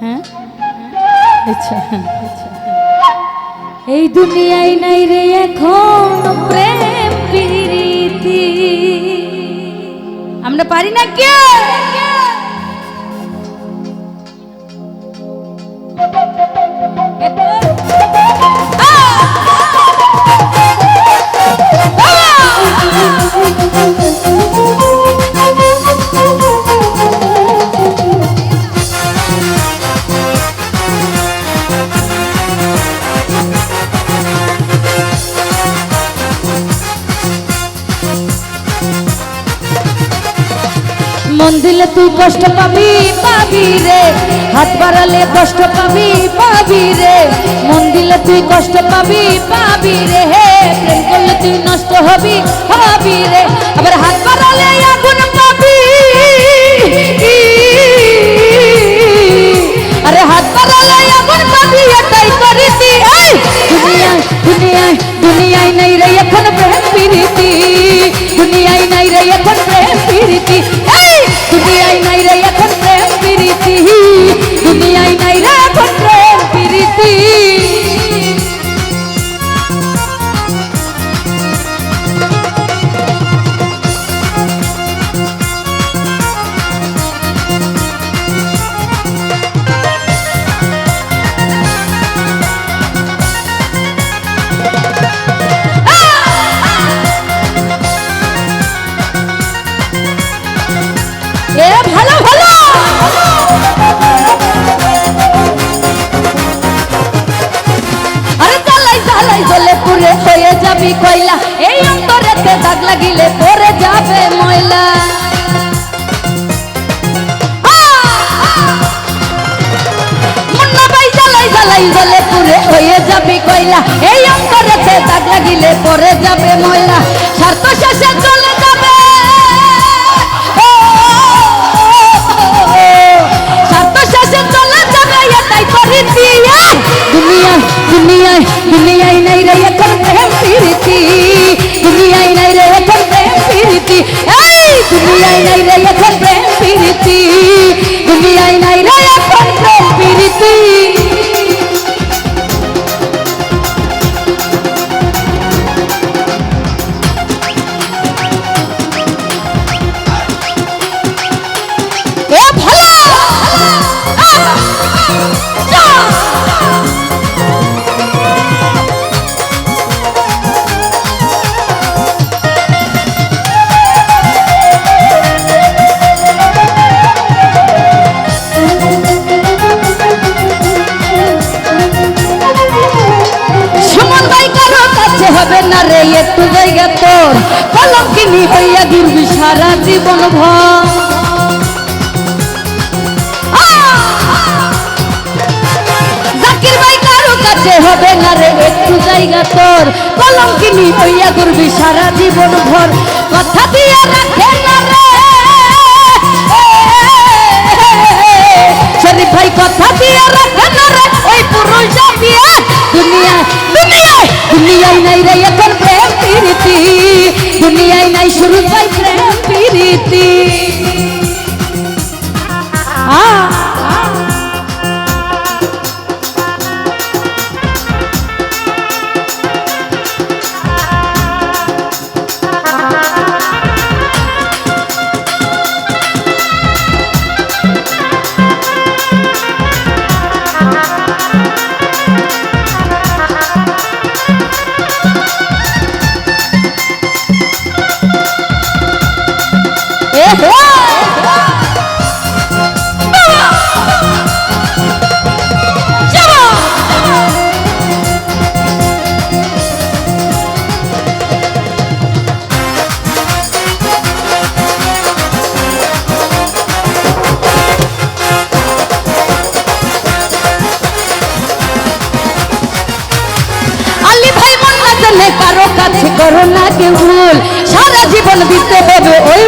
হ্যাঁ? আচ্ছা আচ্ছা এই দুনিয়ায় নাই রে এখন প্রেম প্রীতি। আমরা পারি না কে দিলে তুই কষ্ট পাবি পাবি রে। হাত বাড়ালে কষ্ট পাবি পাবি রে। মন দিলে তুই কষ্ট পাবি পাবি রে। হে, প্রেম করলে তুই নষ্ট হবি হবি রে। আবার হাত বাড়ালে আগুন পাবি। আরে হাত বাড়ালে আগুন পাবি, এটাই করিতি এই, দুনিয়ায় দুনিয়ায় দুনিয়ায় নাই রে, এখন প্রেম প্রীতি। দুনিয়ায় পুরে হয়ে যাবি কয়লা এই অন্তরেতে দাগ লাগিলে পরে যাবে ময়লা জ্বালাই জ্বলে পুরে হয়ে যাবি কয়লা এই অন্তরেতে দাগ লাগিলে পরে যাবে ময়লা স্বার্থ শেষে চলে যাবে স্বার্থ শেষে চলে যাবে এটাই তো দুনিয়ায় দুনিয়ায় দুনিয়ায় দুনিয়ায় নাই রে এখন হবে না রে, একটু জায়গা তোর। কলম কিনি হইয়া ঘুরবি সারা জীবন ভর। হবে না রে, একটু জায়গা তোর। কলম কিনি হইয়া ঘুরবি সারা জীবন ভর। কথা দিয়ে রাখে না ভাই, কথা দিয়ে রাখে না রে। ওই পুরুষ দুনিয়ায় দুনিয়ায় নাই শুরু ভাই প্রীতি। কাছে করো না কেউ সারা জীবন দিতে হবে ওই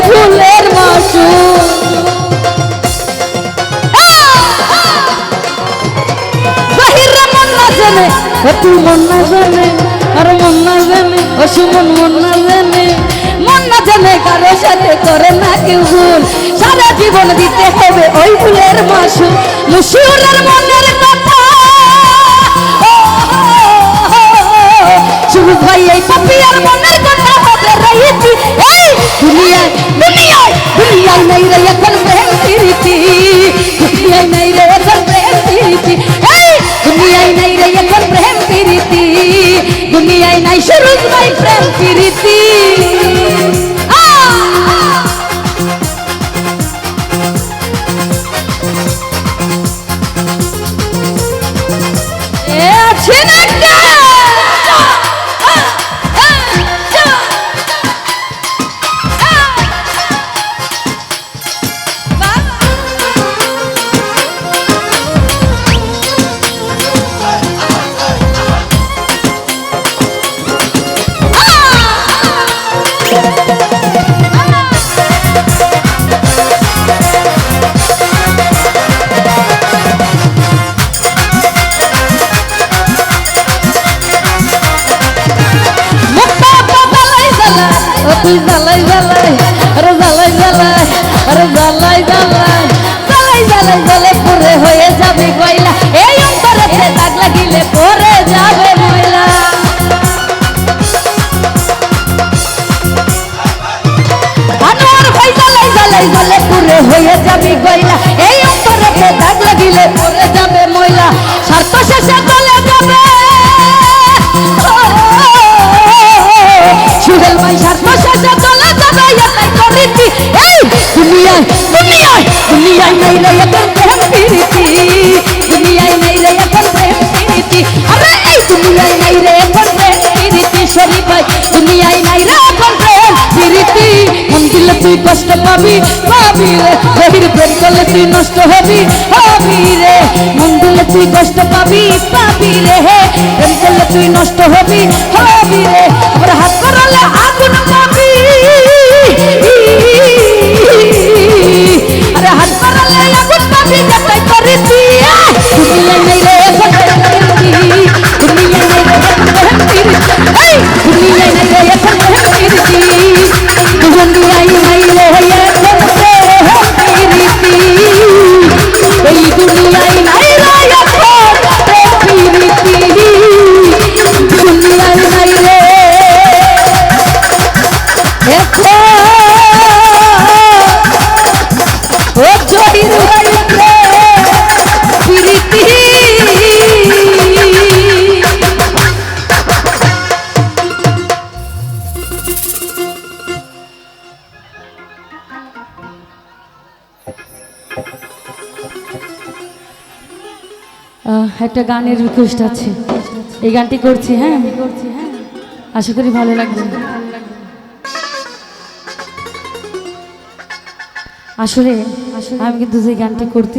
তুই মন না জানে, আর মন না জানে ও সুমন মন না জানে। মন না জানে কারও সাথে করে না কেউ ভুল। সারা জীবন দিতে হবে ওই ফুলের মাসু মুসুরের মনের কথা। শুরু ভাই এই পাপিয়ার মনের কথা হবে রয়েছি জ্বালাই জ্বালাই পুরে হয়ে যাবি গইলা এই অন্তরেতে দাগ লাগিলে পরে যাবে ময়লা। স্বার্থ শেষে গলে যাবে সুরেল ভাই স্বার্থ শেষে গলে যাবে এটাই তো এই, দুনিয়ায় দুনিয়ায় দুনিয়ায় নাই তুই কষ্ট পাবি পাবি রে। গভীর প্রেম করলে তুই নষ্ট হবি হবি রে। মন দিলে তুই কষ্ট পাবি পাবি রে। হে প্রেম করলে তুই নষ্ট হবি হবি রে। আবার হাত করলে আগুন পাবি। একটা গানের রিকোয়েস্ট আছে। এই গানটি করছি হ্যাঁ করছি হ্যাঁ? আশা করি ভালো লাগবে। আসলে আমি কিন্তু যে গানটি করতে